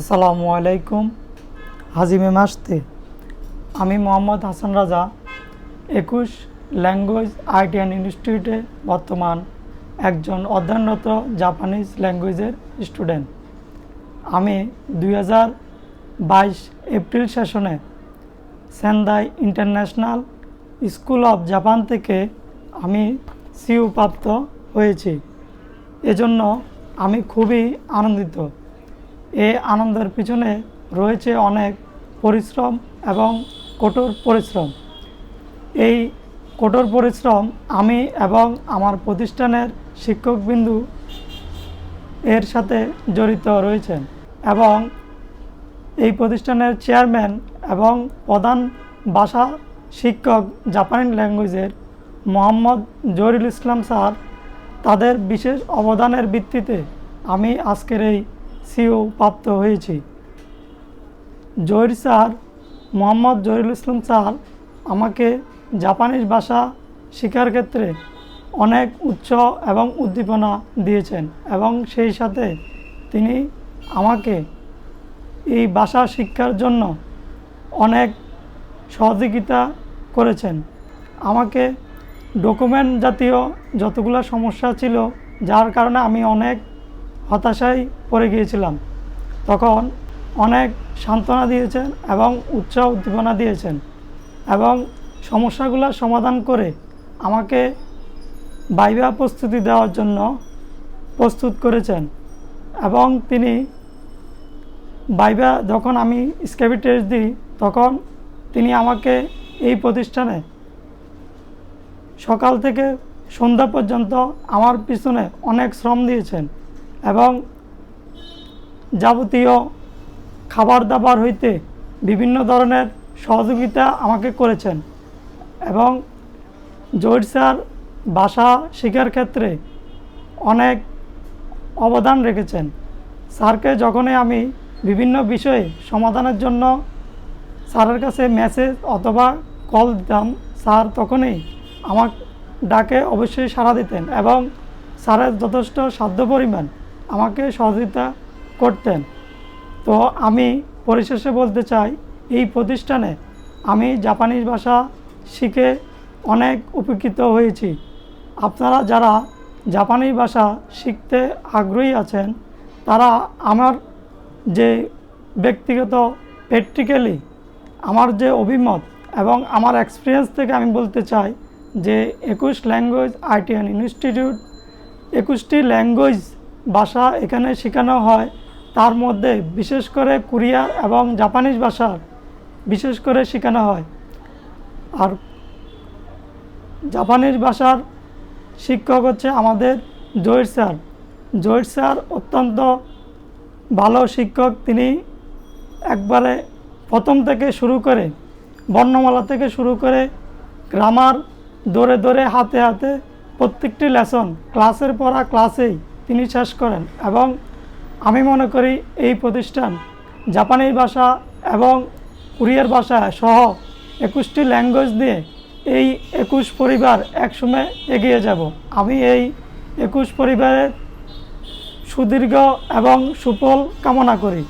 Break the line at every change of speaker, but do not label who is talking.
আসসালামু আলাইকুম। হাজিমে মাসতে আমি মোহাম্মদ হাসান রাজা, একুশ ল্যাঙ্গুয়েজ আইটি অ্যান্ড ইনস্টিটিউটে বর্তমান একজন অধ্যয়নরত জাপানিজ ল্যাঙ্গুয়েজের স্টুডেন্ট। আমি দুই হাজার বাইশ এপ্রিল সেশনে Sendai international school of Japan থেকে আমি সিউ প্রাপ্ত হয়েছি। এজন্য আমি খুবই আনন্দিত। এই আনন্দের পিছনে রয়েছে অনেক পরিশ্রম এবং কঠোর পরিশ্রম। এই কঠোর পরিশ্রম আমি এবং আমার প্রতিষ্ঠানের শিক্ষকবিন্দু এর সাথে জড়িত রয়েছেন এবং এই প্রতিষ্ঠানের চেয়ারম্যান এবং প্রধান ভাষা শিক্ষক জাপানি ল্যাঙ্গুয়েজের মোহাম্মদ জহিরুল ইসলাম স্যার, তাদের বিশেষ অবদানের ভিত্তিতে আমি আজকের এই সিও প্রাপ্ত হয়েছি। জহির স্যার, মোহাম্মদ জহিরুল ইসলাম স্যার আমাকে জাপানিজ ভাষা শেখার ক্ষেত্রে অনেক উৎস এবং উদ্দীপনা দিয়েছেন এবং সেই সাথে তিনি আমাকে এই ভাষা শিক্ষার জন্য অনেক সহযোগিতা করেছেন। আমাকে ডকুমেন্ট জাতীয় যতগুলো সমস্যা ছিল, যার কারণে আমি অনেক হতাশায় পড়ে গিয়েছিলাম। তখন অনেক সান্ত্বনা দিয়েছেন এবং উৎসাহ উদ্দীপনা দিয়েছেন এবং সমস্যাগুলো সমাধান করে আমাকে বাইবা প্রস্তুতি দেওয়ার জন্য প্রস্তুত করেছেন এবং তিনি বাইবা যখন আমি স্ক্যাবি টেস্ট দিই, তখন তিনি আমাকে এই প্রতিষ্ঠানে সকাল থেকে সন্ধ্যা পর্যন্ত আমার পিছনে অনেক শ্রম দিয়েছেন। এবং যাবতীয় খাবার দাবার হইতে বিভিন্ন ধরনের সহযোগিতা আমাকে করেছেন এবং জহির স্যার ভাষা শেখার ক্ষেত্রে অনেক অবদান রেখেছেন। স্যারকে যখনই আমি বিভিন্ন বিষয়ে সমাধানের জন্য স্যারের কাছে মেসেজ অথবা কল দিতাম, স্যার তখনই আমার ডাকে অবশ্যই সাড়া দিতেন এবং স্যারের যথেষ্ট সাধ্য পরিমাণ আমাকে সহযোগিতা করতেন। তো আমি পরিশেষে বলতে চাই, এই প্রতিষ্ঠানে আমি জাপানিজ ভাষা শিখে অনেক উপকৃত হয়েছি। আপনারা যারা জাপানি ভাষা শিখতে আগ্রহী আছেন, তারা আমার যে ব্যক্তিগত প্র্যাকটিক্যালি আমার যে অভিমত এবং আমার এক্সপিরিয়েন্স থেকে আমি বলতে চাই যে, একুশ ল্যাঙ্গুয়েজ আইটিএন ইনস্টিটিউট, একুশটি ল্যাঙ্গুয়েজ ভাষা এখানে শেখানো হয়। তার মধ্যে বিশেষ করে কোরিয়ার এবং জাপানিজ ভাষার বিশেষ করে শেখানো হয়। আর জাপানিজ ভাষার শিক্ষক হচ্ছে আমাদের জহির স্যার। জহির স্যার অত্যন্ত ভালো শিক্ষক। তিনি একবারে প্রথম থেকে শুরু করে বর্ণমালা থেকে শুরু করে গ্রামার দৌড়ে দৌড়ে হাতে হাতে প্রত্যেকটি লেসন ক্লাসের পড়া ক্লাসেই তিনি শেষ করেন এবং আমি মনে করি এই প্রতিষ্ঠান জাপানি ভাষা এবং কোরিয়ার ভাষা সহ একুশটি ল্যাঙ্গুয়েজ দিয়ে এই একুশ পরিবার একসময় এগিয়ে যাব। আমি এই একুশ পরিবারের সুদীর্ঘ এবং সুফল কামনা করি।